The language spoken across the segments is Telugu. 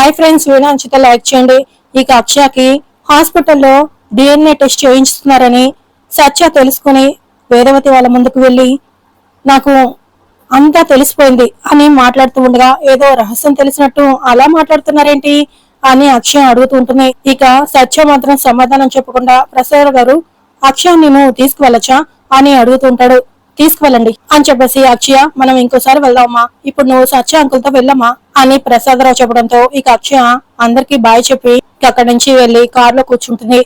హాయ్ ఫ్రెండ్స్ వీడియో నచ్చితే లైక్ చేయండి. ఇక అక్షయకి హాస్పిటల్లో డిఎన్ఏ టెస్ట్ చేయించుతున్నారని సత్య తెలుసుకుని వేదవతి వాళ్ళ ముందుకు వెళ్ళి నాకు అంతా తెలిసిపోయింది అని మాట్లాడుతూ ఉండగా ఏదో రహస్యం తెలిసినట్టు అలా మాట్లాడుతున్నారేంటి? అని అక్షయం అడుగుతూ ఉంటుంది. ఇక సత్య మాత్రం సమాధానం చెప్పకుండా ప్రసాద్ గారు అక్షయ్ నేను తీసుకువెళ్ళచ్చా? అని అడుగుతుంటాడు తీసుకువెళ్ళండి అని చెప్పేసి అక్షయ మనం ఇంకోసారి వెళ్దామా? ఇప్పుడు నువ్వు సత్య అంకుల్తో వెళ్ళమ్మా అని ప్రసాదరావు చెప్పడంతో ఇక అక్షయ అందరికి బాయ్ చెప్పి అక్కడి నుంచి వెళ్ళి కారులో కూర్చుంటుంది.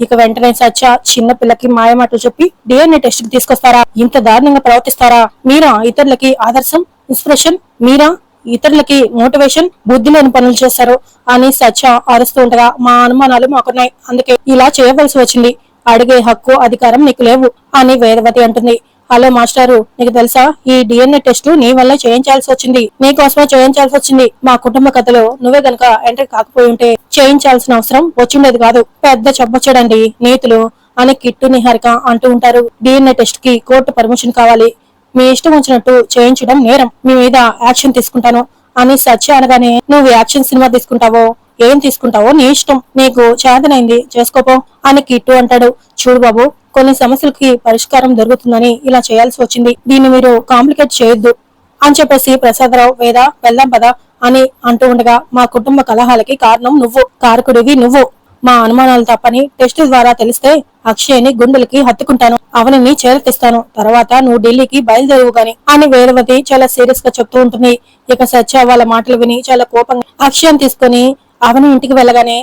ఇక వెంటనే సత్య చిన్న పిల్లకి మాయమాటలు చెప్పి డిఎన్ఏ టెస్ట్కి తీసుకొస్తారా? ఇంత దారుణంగా ప్రవర్తిస్తారా? మీరా ఇతరులకి ఆదర్శం ఇన్స్పిరేషన్? మీరా ఇతరులకి మోటివేషన్ బుద్ధి లేని పనులు చేస్తారు అని సత్య అరుస్తూ ఉండగా మా అనుమానాలు మాకున్నాయి. అందుకే ఇలా చేయవలసి వచ్చింది. అడిగే హక్కు అధికారం నీకు లేవు అని వేదవతి అంటుంది. హలో మాస్టారు నీకు తెలుసా? ఈ డిఎన్ఏ టెస్ట్ నీ వల్ల చేయించాల్సి వచ్చింది. నీకోసమే చేయించాల్సి వచ్చింది. మా కుటుంబ కథలో నువ్వే గనక ఎంటర్ కాకపోయి ఉంటే చేయించాల్సిన అవసరం వచ్చిండేది కాదు. పెద్ద చెప్పొచ్చాడండి నీతులు అని కిట్టు నిహారిక అంటూ ఉంటారు. డిఎన్ఏ టెస్ట్కి కోర్టు పర్మిషన్ కావాలి. మీ ఇష్టం వచ్చినట్టు చేయించడం నేరం. మీ మీద యాక్షన్ తీసుకుంటాను. అని సత్య అనగానే నువ్వు యాక్షన్ సినిమా తీసుకుంటావో? ఏం తీసుకుంటావో? నీ ఇష్టం. నీకు చేతనైంది. చేసుకోపో అని కిట్టు అంటాడు. చూడు బాబు కొన్ని సమస్యలకి పరిష్కారం దొరుకుతుందని ఇలా చేయాల్సి వచ్చింది. దీన్ని మీరు కాంప్లికేట్ చేయొద్దు అని చెప్పేసి ప్రసాదరావు వేద? వెళ్దాం పదా అని అంటూ ఉండగా మా కుటుంబ కలహాలకి కారణం నువ్వు. కారకుడివి నువ్వు. మా అనుమానాలు తప్పని టెస్ట్ ద్వారా తెలిస్తే అక్షయ్ని గుండెలకి హత్తుకుంటాను. అవనిని చేరతిస్తాను. తర్వాత నువ్వు ఢిల్లీకి బయలుదేరువు గాని. అని వేదవతి చాలా సీరియస్గా చెప్తూ ఉంటుంది. ఇక సత్య వాళ్ళ మాటలు విని చాలా కోపంగా అక్షయం తీసుకుని అవని ఇంటికి వెళ్ళగానే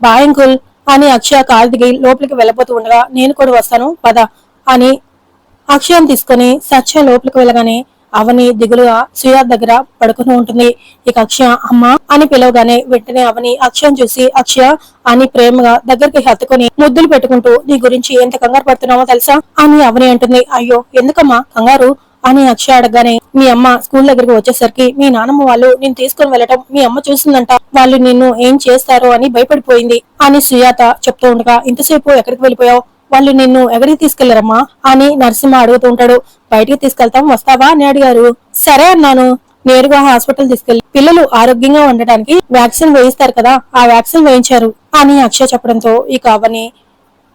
బాయంకుల్ అని అక్షయ కారు దిగి లోపలికి వెళ్ళబోతూ ఉండగా నేను కూడా వస్తాను పద అని అక్షయం తీసుకుని సత్య లోపలికి వెళ్ళగానే అవని దిగులుగా సుయా దగ్గర పడుకుని ఉంటుంది. ఇక అక్షయ అమ్మ అని పిలవగానే వెంటనే అవని అక్షయం చూసి అక్షయ అని ప్రేమగా దగ్గరికి హత్తుకొని ముద్దులు పెట్టుకుంటూ నీ గురించి ఎంత కంగారు పడుతున్నావో తెలుసా? అని అవని అంటుంది. అయ్యో ఎందుకమ్మా? కంగారు? అని అక్షయ అడగగానే మీ అమ్మ స్కూల్ దగ్గరికి వచ్చేసరికి మీ నాన్నమ్మ వాళ్ళు నేను తీసుకుని వెళ్ళటం మీ అమ్మ చూసిందంట వాళ్ళు నిన్ను ఏం చేస్తారో అని భయపడిపోయింది. అని సుయాత చెప్తూ ఉండగా ఇంతసేపు ఎక్కడికి వెళ్ళిపోయావు? వాళ్ళు నిన్ను ఎక్కడికి తీసుకెళ్ళారమ్మా అని నరసింహ అడుగుతూ ఉంటాడు. బయటికి తీసుకెళ్తాం వస్తావా అని అడిగారు. సరే అన్నాను. నేరుగా హాస్పిటల్ తీసుకెళ్ళి పిల్లలు ఆరోగ్యంగా ఉండటానికి వ్యాక్సిన్ వేయిస్తారు కదా ఆ వ్యాక్సిన్ వేయించారు అని అక్షయ చెప్పడంతో ఇక అవని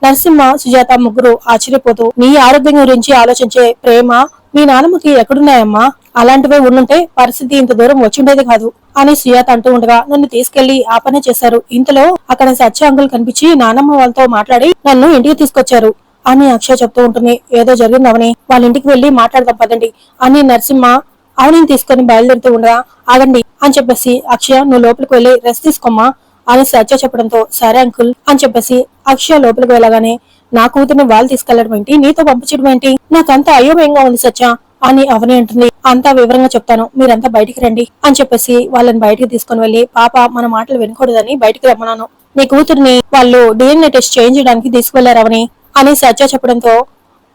నరసింహ సుజాత ముగ్గురు ఆశ్చర్యపోతూ నీ ఆరోగ్యం గురించి ఆలోచించే ప్రేమ మీ నాన్నమ్మకి ఎక్కడున్నాయమ్మా? అలాంటివే ఉండుంటే పరిస్థితి ఇంత దూరం వచ్చిండేది కాదు అని సుయాత అంటూ ఉండగా నన్ను తీసుకెళ్ళి ఆ పనే చేశారు. ఇంతలో అక్కడ సత్య అంకుల్ కనిపించి నానమ్మ వాళ్ళతో మాట్లాడి నన్ను ఇంటికి తీసుకొచ్చారు అని అక్షయ చెప్తూ ఉంటుంది. ఏదో జరిగిందవని వాళ్ళ ఇంటికి వెళ్ళి మాట్లాడదాం పదండి అని నరసింహ అవనిని తీసుకొని బయలుదేరుతూ ఉండగా ఆగండి అని చెప్పేసి అక్షయ నువ్వు లోపలికి వెళ్ళి రెస్ట్ తీసుకోమ్మా అని సత్య చెప్పడంతో సరే అంకుల్ అని చెప్పేసి అక్షయ లోపలికి వెళ్ళగానే నా కూతుర్ని వాళ్ళు తీసుకెళ్ళడం ఏంటి? నీతో పంపించడం ఏంటి? నాకంతా అయోమయంగా ఉంది సత్య అని అవని అంటుంది. అంతా వివరంగా చెప్తాను. మీరంతా బయటికి రండి అని చెప్పేసి వాళ్ళని బయటికి తీసుకొని వెళ్ళి పాప మన మాటలు వినకూడదని బయటికి రమ్మన్నాను. నీ కూతుర్ని వాళ్ళు డిఎన్ఏ టెస్ట్ చేయించడానికి తీసుకువెళ్ళారవని అని సత్య చెప్పడంతో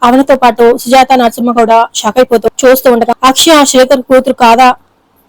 అవనితో పాటు సుజాత నరసింహ కూడా షాక్ అయిపోతూ చూస్తూ ఉండగా అక్షయ శేఖర్ కూతురు కాదా?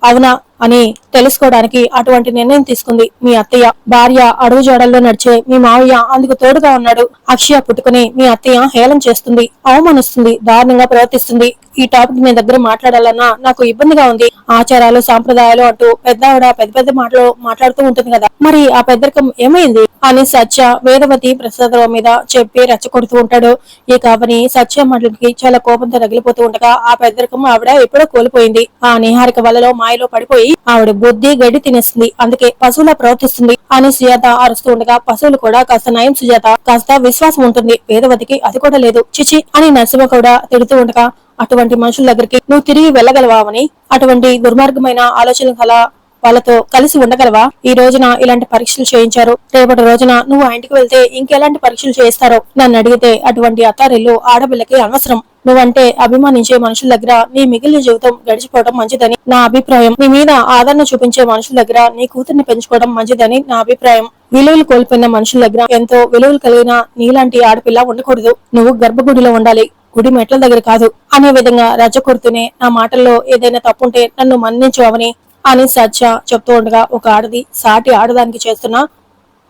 అవునా? అని తెలుసుకోవడానికి అటువంటి నిర్ణయం తీసుకుంది. మీ అత్తయ్య భార్య అడుగు జాడల్లో నడిచే మీ మావయ్య అందుకు తోడుగా ఉన్నాడు. అక్షయ పుట్టుకుని మీ అత్తయ్య హేళన చేస్తుంది అవమానిస్తుంది దారుణంగా ప్రవర్తిస్తుంది. ఈ టాపిక్ మీ దగ్గర మాట్లాడాలన్నా నాకు ఇబ్బందిగా ఉంది. ఆచారాలు సాంప్రదాయాలు అంటూ పెద్దావిడ పెద్ద పెద్ద మాటలు మాట్లాడుతూ ఉంటుంది కదా. మరి ఆ పెద్దరికం ఏమైంది? అని సత్య వేదవతి ప్రసాదరావు మీద చెప్పి రెచ్చగొడుతూ ఉంటాడు. ఈ కావని సత్య మాటలకి చాలా కోపంతో రగిలిపోతూ ఉండగా ఆ పెద్దరికం ఆవిడ ఎప్పుడో కోల్పోయింది. ఆ నిహారిక వలలో మాయలో పడిపోయి ఆవిడ బుద్ధి గడ్డి తినేస్తుంది. అందుకే పశువులా ప్రవర్తిస్తుంది. అని సుజాత అరుస్తూ ఉండగా పశువులు కూడా కాస్త నయం సుజాత. కాస్త విశ్వాసం ఉంటుంది. వేదవతికి అది కూడా లేదు. చిచి అని నరసింహ కూడా తిడుతూ ఉండగా అటువంటి మనుషుల దగ్గరికి నువ్వు తిరిగి వెళ్ళగలవావని అటువంటి దుర్మార్గమైన ఆలోచనలు గల వాళ్ళతో కలిసి ఉండగలవా? ఈ రోజున ఇలాంటి పరీక్షలు చేయించారు. రేపటి రోజున నువ్వు ఆ ఇంటికి వెళ్తే ఇంకెలాంటి పరీక్షలు చేయిస్తారో? నన్ను అడిగితే అటువంటి అత్తారిల్లు ఆడపిల్లకి అనవసరం. నువ్వంటే అభిమానించే మనుషుల దగ్గర నీ మిగిలిన జీవితం గడిచిపోవడం మంచిదని నా అభిప్రాయం. నీ మీద ఆదరణ చూపించే మనుషుల దగ్గర నీ కూతుర్ని పెంచుకోవడం మంచిదని నా అభిప్రాయం. విలువలు కోల్పోయిన మనుషుల దగ్గర ఎంతో విలువలు కలిగిన నీలాంటి ఆడపిల్ల ఉండకూడదు. నువ్వు గర్భగుడిలో ఉండాలి. గుడి మెట్ల దగ్గర కాదు. అనే విధంగా రచ్చకొడుతూనే నా మాటల్లో ఏదైనా తప్పుంటే నన్ను మన్నించు అవని అని సత్య చెప్తూ ఉండగా ఒక ఆడది సాటి ఆడదానికి చేస్తున్న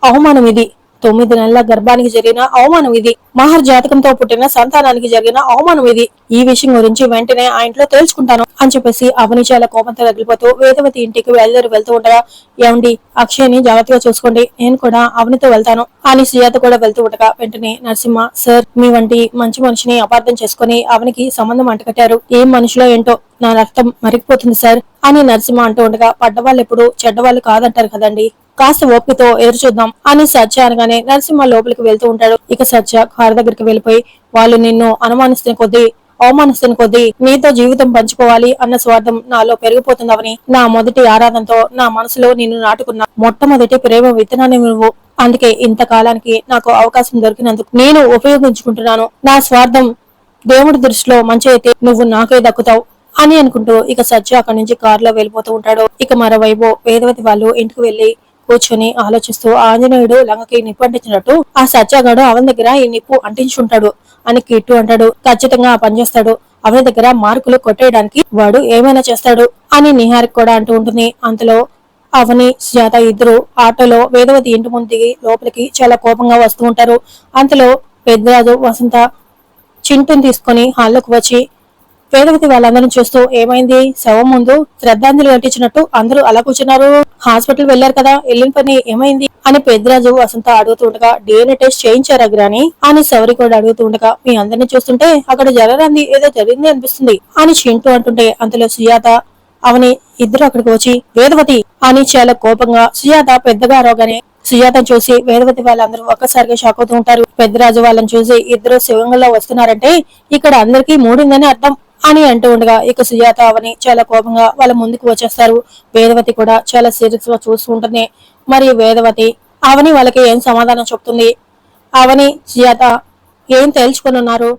అవమానం ఇది తొమ్మిది నెలల గర్భానికి జరిగిన అవమానం ఇది. మహర్ జాతకంతో పుట్టిన సంతానానికి జరిగిన అవమానం ఇది. ఈ విషయం గురించి వెంటనే ఆ ఇంట్లో తేల్చుకుంటాను అని చెప్పేసి అవని చాలా కోపంతో తగిలిపోతూ వేదవతి ఇంటికి బయలుదేరి వెళ్తూ ఉండగా ఏమండి అక్షయ్ని జాగ్రత్తగా చూసుకోండి. నేను కూడా అవనితో వెళ్తాను. అని సుజాత కూడా వెళ్తూ ఉండగా వెంటనే నరసింహ సార్ మీ వంటి మంచి మనిషిని అపార్థం చేసుకుని అవనికి సంబంధం అంటకట్టారు ఏం మనుషులో ఏంటో నా రక్తం మరిగిపోతుంది సార్ అని నరసింహ అంటూ ఉండగా పడ్డవాళ్ళు ఎప్పుడు చెడ్డవాళ్ళు కాదంటారు కదండి. కాస్త ఓపికతో ఎదురు చూద్దాం అని సత్య అనగానే నరసింహ లోపలికి వెళ్తూ ఉంటాడు. ఇక సత్య కారు దగ్గరికి వెళ్ళిపోయి వాళ్ళు నిన్ను అనుమానిస్తున్న కొద్దీ అవమానిస్తున్న కొద్దీ నీతో జీవితం పంచుకోవాలి అన్న స్వార్థం నాలో పెరిగిపోతుందవని నా మొదటి ఆరాధనతో నా మనసులో నిన్ను నాటుకున్న. మొట్టమొదటి ప్రేమ విత్తనాన్ని నువ్వు. అందుకే ఇంతకాలానికి నాకు అవకాశం దొరికినందుకు నేను ఉపయోగించుకుంటున్నాను. నా స్వార్థం దేవుడి దృష్టిలో మంచి అయితే నువ్వు నాకే దక్కుతావు అని అనుకుంటూ ఇక సత్య అక్కడి నుంచి కారులో వెళ్ళిపోతూ ఉంటాడు. ఇక మరోవైపు వేదవతి వాళ్ళు ఇంటికి వెళ్ళి కూర్చొని ఆలోచిస్తూ ఆంజనేయుడు లంగకి నిప్పు అంటించినట్టు ఆ సత్యాగాడు అవని దగ్గర ఈ నిప్పు అంటించుంటాడు అని కిట్టు అంటాడు. ఖచ్చితంగా ఆ పని చేస్తాడు. అవని దగ్గర మార్కులు కొట్టేయడానికి వాడు ఏమైనా చేస్తాడు అని నిహారిక్ కూడా అంటూ ఉంటుంది. అంతలో అవని సుజాత ఇద్దరు ఆటోలో వేదవతి ఇంటి ముందు దిగి లోపలికి చాలా కోపంగా వస్తూ ఉంటారు. అంతలో పెద్దరాజు వసంత చింటుని తీసుకొని హాల్లోకి వచ్చి వేదవతి వాళ్ళందరిని చూస్తూ ఏమైంది? శవం ముందు శ్రద్ధాంజలి ఘటించినట్టు అందరూ అలా కూర్చున్నారు. హాస్పిటల్ వెళ్ళారు కదా వెళ్ళిన పని ఏమైంది? అని పెద్దరాజు వసంత అడుగుతుండగా డిఎన్ఏ టెస్ట్ చేయించారా గ్రాని? అని శౌరి కూడా అడుగుతుండగా మీ అందరిని చూస్తుంటే అక్కడ జరగరాంది ఏదో జరిగింది అనిపిస్తుంది అని చింటూ అంటుంటే అంతలో సుజాత అవని ఇద్దరు అక్కడికి వచ్చి వేదవతి అని చాలా కోపంగా సుజాత పెద్దగా రోగానే సుజాతను చూసి వేదవతి వాళ్ళందరూ ఒక్కసారిగా షాక్ అవుతూ ఉంటారు. పెద్దరాజు వాళ్ళని చూసి ఇద్దరు శివంగంలో వస్తున్నారంటే ఇక్కడ అందరికీ మూడిందని అర్థం. అని అంటూ ఉండగా ఇక సుజాత అవని చాలా కోపంగా వాళ్ళ ముందుకు వచ్చేస్తారు. వేదవతి కూడా చాలా సీరియస్గా చూస్తూ ఉంటుంది. మరి వేదవతి అవని వాళ్ళకి ఏం సమాధానం చెప్తుంది? అవని సుజాత ఏం తెలుసుకుని ఉన్నారు?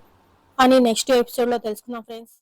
అని నెక్స్ట్ ఎపిసోడ్లో తెలుసుకుందాం ఫ్రెండ్స్